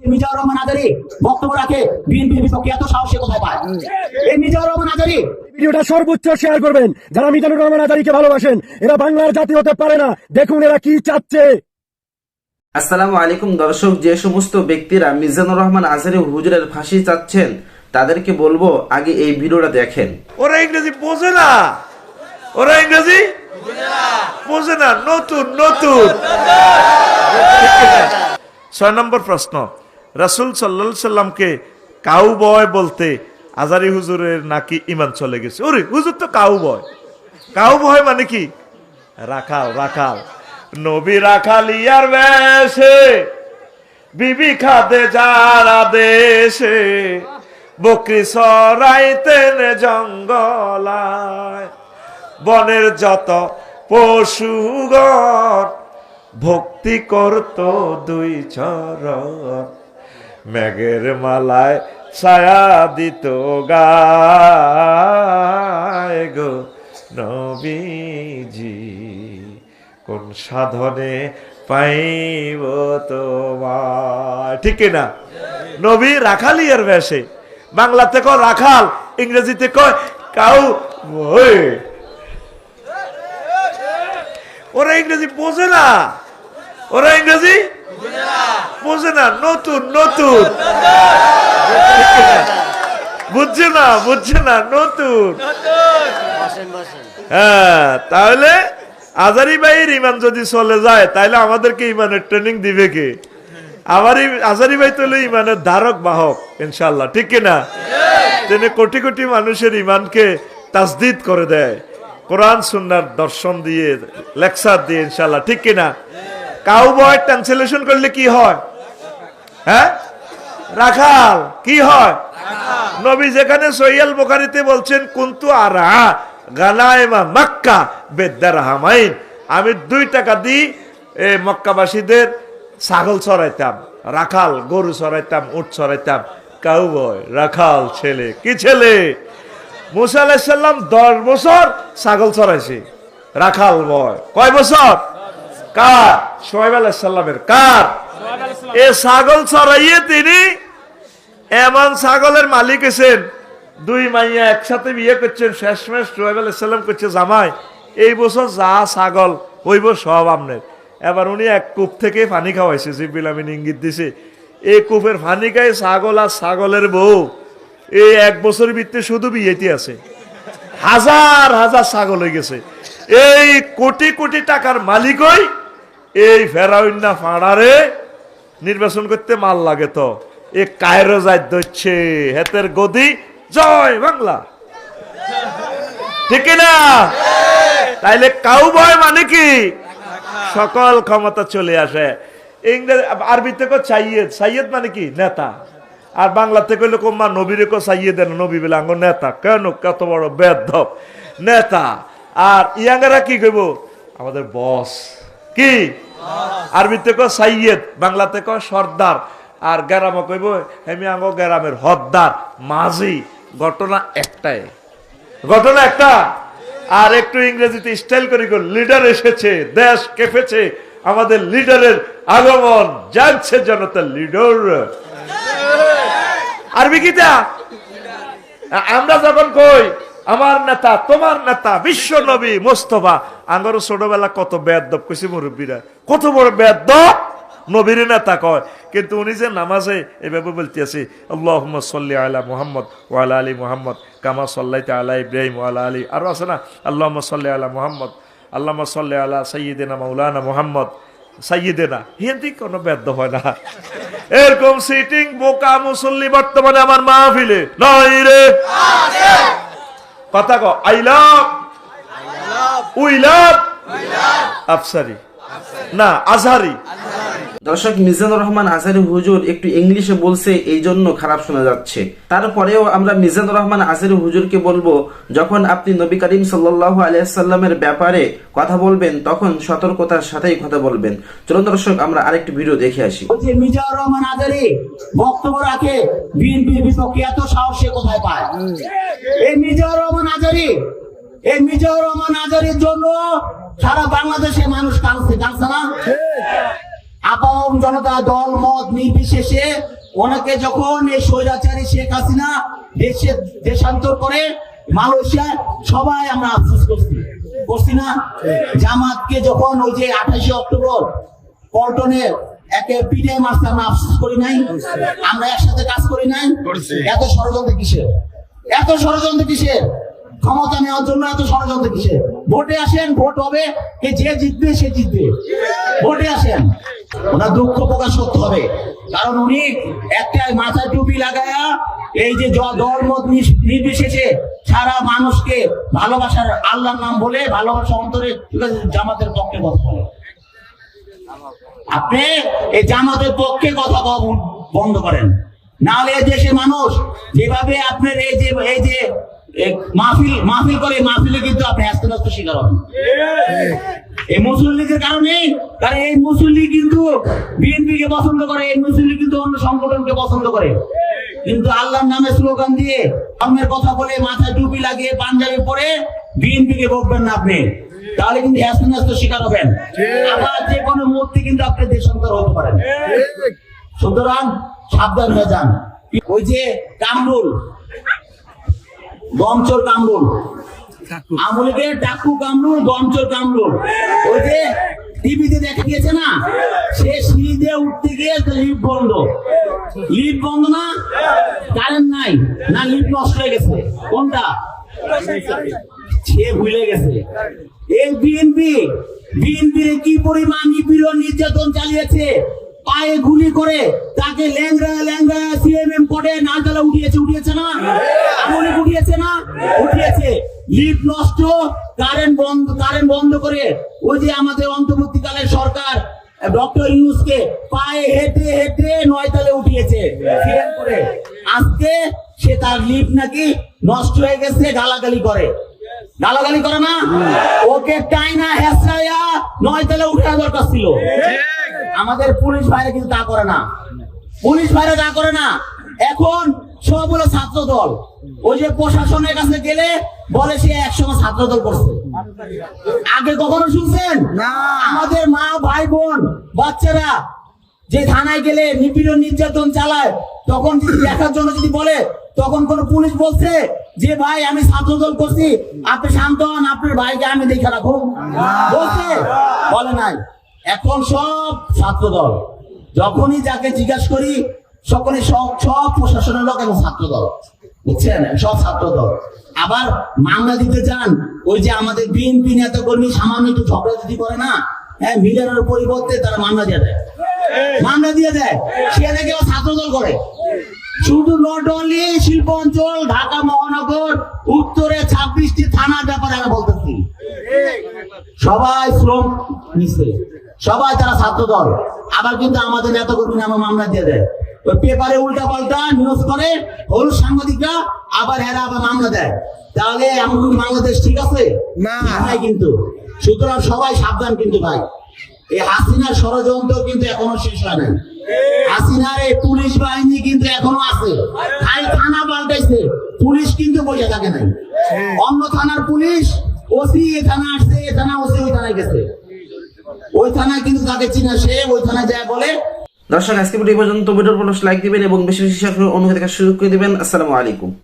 মিজানুর রহমান আজারি বক্তব্য রাখে বিএনপির বিপক্ষে এত সাহসী কোথায় পায়? এই মিজানুর রহমান আজারি ভিডিওটা সর্বোচ্চ শেয়ার করবেন। যারা মিজানুর রহমান আজারিকে ভালোবাসেন এরা বাংলার জাতি হতে পারে না। দেখুন এরা কি চাচ্ছে। আসসালামু আলাইকুম দর্শক যে সমস্ত ব্যক্তিরা মিজানুর রহমান আজহারি হুজুরের ফাঁসি চাচ্ছেন তাদেরকে বলব আগে এই ভিডিওটা দেখেন। ওরা ইংরেজি বোঝে না। ওরা ইংরেজি বোঝে না। নতুন নতুন। ছয় নম্বর প্রশ্ন। রাসুল সাল্লা সাল্লামকে কাউ বয় বলতে আজারি হুজুরের নাকি ইমান চলে গেছে। ওরে, হুজুর তো কাউ বয় কাউ বয় মানে কি? রাখাল রাখাল। নবী রাখাল ইয়ার বেশে, বিবি খাদে যারা দেশে বকরি সরাইতেন জঙ্গলায়। বনের যত পশুগণ, ভক্তি করত দুই চরণ। মেঘের মালায় ছায়া দিত গায় গো নবীজি। কোন সাধনে পাইব তোমার ঠিক না নবী রাখালিয়ার বেশে। বাংলাতে কয় রাখাল, ইংরেজিতে কয় কাউ ওরা ইংরেজি বোঝে না। ওরা ইংরেজি? বোঝে না নতুন নতুন। বুঝছে না বুঝছে না নতুন। হ্যাঁ তাহলে আজারি ভাইয়ের ইমান যদি চলে যায় তাহলে আমাদেরকে ইমানের ট্রেনিং দিবে কে? আমার আজারি ভাই তো ইমানের ধারক বাহক ইনশাল্লাহ ঠিক কিনা তিনি কোটি কোটি মানুষের ইমানকে তাজদিদ করে দেয়। কোরআন সুন্নার দর্শন দিয়ে লেকচার দিয়ে ইনশাল্লাহ ঠিক কিনা কাউ বয় ট্রান্সলেশন করলে কি হয়? হ্যাঁ? রাখাল, কি হয়? নবী যেখানে সৈয়াল বোখারিতে বলছেন, কুন্তু আর গানায়মা মক্কা বেদ্দার হামাইন আমি দুই টাকা দিই, এ মক্কাবাসীদের ছাগল চড়াইতাম, রাখাল গরু চড়াইতাম, উট চড়াইতাম। কাউ বয় রাখাল ছেলে, কি ছেলে? মুসা আলাহিসাল্লাম দশ বছর ছাগল চড়াইছে, রাখাল বয়। কয় বছর? কার? সোহেব আলাইসাল্লামের কার? এ ছাগল চড়াইয়ে তিনি এমন ছাগলের মালিক এসেন দুই মাইয়া একসাথে বিয়ে করছেন শেষমেশ সোহেব আলাইসাল্লাম করছে জামাই এই বছর যা ছাগল হইব সব আমনের। এবার উনি এক কূপ থেকে পানি খাওয়াইছে জিবিল আমিন ইঙ্গিত দিছে এই কূপের পানি খাই ছাগল আর ছাগলের বউ। এই এক বছর ভিত্তি শুধু বিয়েতে আছে। হাজার হাজার ছাগল হয়ে গেছে। এই কোটি কোটি টাকার মালিকই এই ফেরাউন্না ফাড়ারে নির্বাচন করতে মাল লাগে তো। এ কায়রো যায় দচ্ছে হেতের গদি, জয় বাংলা। ঠিক না তাইলে কাউ বয় মানে কি? সকল ক্ষমতা চলে আসে। ইংরেজি, আরবিতে কো সাইয়েদ সাইয়েদ মানে কি? নেতা। আর বাংলাতে কইলে কোম্মা নবীরে কো সাইয়েদ নবী বলে আঙ্গ নেতা। কেন? কত বড় বেদব। নেতা। আর ইয়াঙ্গারা কি কইব? আমাদের বস কি? আরবিতে কো সাইয়েদ, বাংলাতে কো সর্দার। আর গ্রামে কইব, হেমি আঙ্গ গ্রামের হদ্দার, মাঝি। ঘটনা একটাই। ঘটনা একটা। আর একটু ইংরেজিতে স্টাইল করে লিডার এসেছে, দেশ কেঁপেছে, আমাদের লিডারের আগমন জানছে জনতা লিডার আরবি কিটা আমরা যখন কই আমার নেতা, তোমার নেতা, বিশ্ব নবী মোস্তফা। আঙ্গর ছোটবেলা কত বেদব কইছে মুরব্বীরা। কত বড় বেদব নবীর নেতা কয়। কিন্তু উনি যে নামাজে এভাবে বলতে আছে আল্লাহ সাল্লি আলা মুহাম্মদ ওয়ালা আলী মুহাম্মদ কামা সাল্লাইতে আলা ইব্রাহিম ওয়ালা আলী আরও আছে না? আল্লাহ সাল্লি আলা মুহাম্মদ আল্লাহ সাল্লি আলা সৈয়দিনা মাউলানা মুহাম্মদ সাইয়েদেনা হিন্দি কোনো ব্যর্থ হয় না। এরকম সিটিং বোকা মুসল্লি বর্তমানে আমার মাহফিলে। নয় রে। কথা কো I love. We love. Afsari. না আজহারি। দর্শক, মিজানুর রহমান আজহারি হুজুর একটু ইংলিশে বলছে এই জন্য খারাপ শোনা যাচ্ছে। তারপরেও আমরা মিজানুর রহমান আজহারি হুজুরকে বলব, যখন আপনি নবী করিম সাল্লাহ আলিয়াল্লামের ব্যাপারে কথা বলবেন, তখন সতর্কতার সাথেই কথা বলবেন। চলুন দর্শক, আমরা আরেকটি ভিডিও দেখে আসি। মিজানুর রহমান আজারি বক্তব্য রাখে, বিএনপির বিপক্ষে এত সাহস সে কোথায় পায়? এই মিজানুর রহমান আজারি এই মিজানুর রহমান আজারির জন্য সারা বাংলাদেশে মানুষ কাঁদছে কাঁদছে না? আপাম জনতা দল মত নির্বিশেষে ওনাকে যখন এই স্বৈরাচারী শেখ হাসিনা দেশে দেশান্তর করে মালয়েশিয়া সবাই আমরা আফসোস করছি। করছি না? জামাতকে যখন ওই যে আঠাশে অক্টোবর পল্টনে একে পিঠে আমরা আফসোস করি নাই আমরা একসাথে কাজ করি নাই। এত ষড়যন্ত্র কিসের? এত ষড়যন্ত্র কিসের? ক্ষমতা নেওয়ার জন্য এত ষড়যন্ত্র কিসের? ভোটে আসেন ভোট হবে কে যে জিতবে সে জিতবে। ভোটে আসেন। ওনার দুঃখ প্রকাশ করতে হবে। কারণ উনি একটা মাথায় টুপি লাগায়া এই যে জ- দল মত নির্বিশেষে সারা মানুষকে ভালোবাসার আল্লাহর নাম বলে ভালোবাসা অন্তরে জামাতের পক্ষে কথা বলে। আপনি এই জামাতের পক্ষে কথা বন্ধ করেন। নাহলে এই দেশের মানুষ যেভাবে আপনার এই যে এই যে মাহফিল মাহফিল করে, মাহফিলে কিন্তু আপনি আস্তে আস্তে শিকার হবেন। এই মুসলিম লীগের কারণে কারণ এই মুসলিম কিন্তু পছন্দ করে এই মুসলিম কিন্তু অন্য সংগঠনকে পছন্দ করে। কিন্তু আল্লাহর নামে স্লোগান দিয়ে ধর্মের কথা বলে মাথায় টুপি লাগিয়ে পাঞ্জাবি পরে বকবেন না আপনি। তাহলে কিন্তু ন্যাস্ত শিকার হবেন। আবার যে কোনো মুহূর্তে কিন্তু আপনি দেশান্তর হতে পারেন। সুতরাং সাবধান হয়ে যান। ওই যে কামরুল দমচোর কামরুল। আমলিকে ডাকু ওই যে টিভিতে দেখা গিয়েছে না? সে সিঁড়ি দিয়ে উঠতে গিয়ে বন্ধ। বন্ধ না? কারেন্ট নাই। না লিফট নষ্ট হয়ে গেছে। কোনটা? সে ভুলে গেছে। এই বিএনপি বিএনপি কি পরিমাণ নির্যাতন চালিয়েছে? পায়ে গুলি করে তাকে ল্যাংরা ল্যাংরা সিএমএম করে নালতলা উঠিয়েছে উঠিয়েছে না? আমলে উঠিয়েছে না? উঠিয়েছে। লিফট নষ্ট, কারেন্ট বন্ধ কারেন্ট বন্ধ করে ওই যে আমাদের অন্তর্বর্তীকালের সরকার, ডক্টর ইউনুসকে পায়ে হেঁটে হেঁটে নয়তালে উঠিয়েছে করে। আজকে সে তার লিফট নাকি নষ্ট হয়ে গেছে, গালাগালি করে। গালাগালি করে না? ওকে টাইনা হেসরাইয়া নয় তালে উঠা দরকার ছিল। আমাদের পুলিশ ভাইরা কিন্তু তা করে না। পুলিশ ভাইরা তা করে না। এখন সব হলো ছাত্র দল। ওই যে প্রশাসনের কাছে গেলে বলে সে একসময় ছাত্র দল করছে। আগে কখনো শুনছেন? না। আমাদের মা ভাই বোন বাচ্চারা যে থানায় গেলে নিপীড়ন নির্যাতন চালায় তখন যদি দেখার জন্য যদি বলে তখন কোন পুলিশ বলছে যে ভাই আমি ছাত্রদল করছি। আপনি শান্ত হন আপনার ভাইকে আমি দেখে রাখুন বলছে? বলে নাই। এখন সব ছাত্রদল, যখনই যাকে জিজ্ঞাসা করি, সকলে সব সব প্রশাসনের লোক এবং ছাত্র দল বুঝছেন? সব ছাত্রদল। আবার মামলা দিতে যান, ওই যে আমাদের বিএনপি নেতা কর্মী সামান্য একটু ঝগড়া যদি করে না হ্যাঁ মিলানোর পরিবর্তে তারা মামলা দিয়ে দেয়। মামলা দিয়ে দেয়। সে নাকি আবার ছাত্রদল করে। শুধু নট অনলি শিল্প অঞ্চল, ঢাকা মহানগর, উত্তরে ছাব্বিশটি থানার ব্যাপারে আমি বলতেছি। সবাই শ্রম নিচ্ছে সবাই তারা ছাত্র দল আবার কিন্তু আমাদের নেতা কর্মী নামে মামলা দিয়ে দেয়। ওই পেপারে উল্টা পাল্টা নিউজ করে হল সাংবাদিকরা আবার এরা আবার মামলা দেয়। তাহলে এমন বাংলাদেশ ঠিক আছে? না। নাই কিন্তু। সুতরাং সবাই সাবধান কিন্তু ভাই। এই হাসিনার ষড়যন্ত্র কিন্তু এখনও শেষ হয় নাই। হাসিনার এই পুলিশ বাহিনী কিন্তু এখনও আছে। খাই থানা পাল্টাইছে। পুলিশ কিন্তু বসে থাকে নাই। অন্য থানার পুলিশ ওসি এ থানা আসছে এ থানা ওসি ওই থানায় গেছে। ওই থানায় কিন্তু তাকে চিনা সে, ওই থানায় যায় বলে। দর্শক, আজকে ভিডিও পর্যন্ত, ভিডিওর পর লাইক দিবেন এবং বেশি বেশি অন্যকে দেখার সুযোগ করে দিবেন। আসসালামু আলাইকুম।